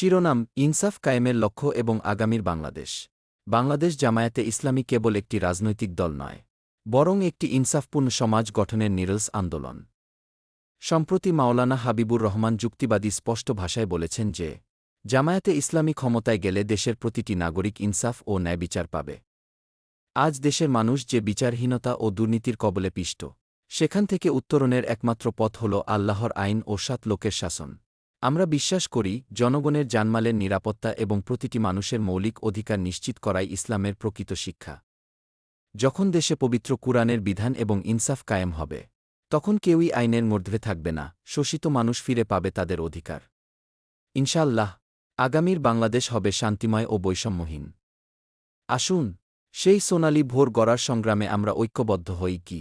শিরোনাম ইনসাফ কায়েমের লক্ষ্য এবং আগামীর বাংলাদেশ। বাংলাদেশ জামায়াতে ইসলামী কেবল একটি রাজনৈতিক দল নয়, বরং একটি ইনসাফপূর্ণ সমাজ গঠনের নিরলস আন্দোলন। সম্প্রতি মাওলানা হাবিবুর রহমান যুক্তিবাদী স্পষ্ট ভাষায় বলেছেন যে, জামায়াতে ইসলামী ক্ষমতায় গেলে দেশের প্রতিটি নাগরিক ইনসাফ ও ন্যায় বিচার পাবে। আজ দেশের মানুষ যে বিচারহীনতা ও দুর্নীতির কবলে পিষ্ট, সেখান থেকে উত্তরণের একমাত্র পথ হল আল্লাহর আইন ও সাত লোকের শাসন। আমরা বিশ্বাস করি, জনগণের জানমালের নিরাপত্তা এবং প্রতিটি মানুষের মৌলিক অধিকার নিশ্চিত করাই ইসলামের প্রকৃত শিক্ষা। যখন দেশে পবিত্র কুরআনের বিধান এবং ইনসাফ কায়েম হবে, তখন কেউই আইনের মধ্যে থাকবে না, শোষিত মানুষ ফিরে পাবে তাদের অধিকার। ইনশাল্লাহ আগামীর বাংলাদেশ হবে শান্তিময় ও বৈষম্যহীন। আসুন, সেই সোনালি ভোর গড়ার সংগ্রামে আমরা ঐক্যবদ্ধ হই কি?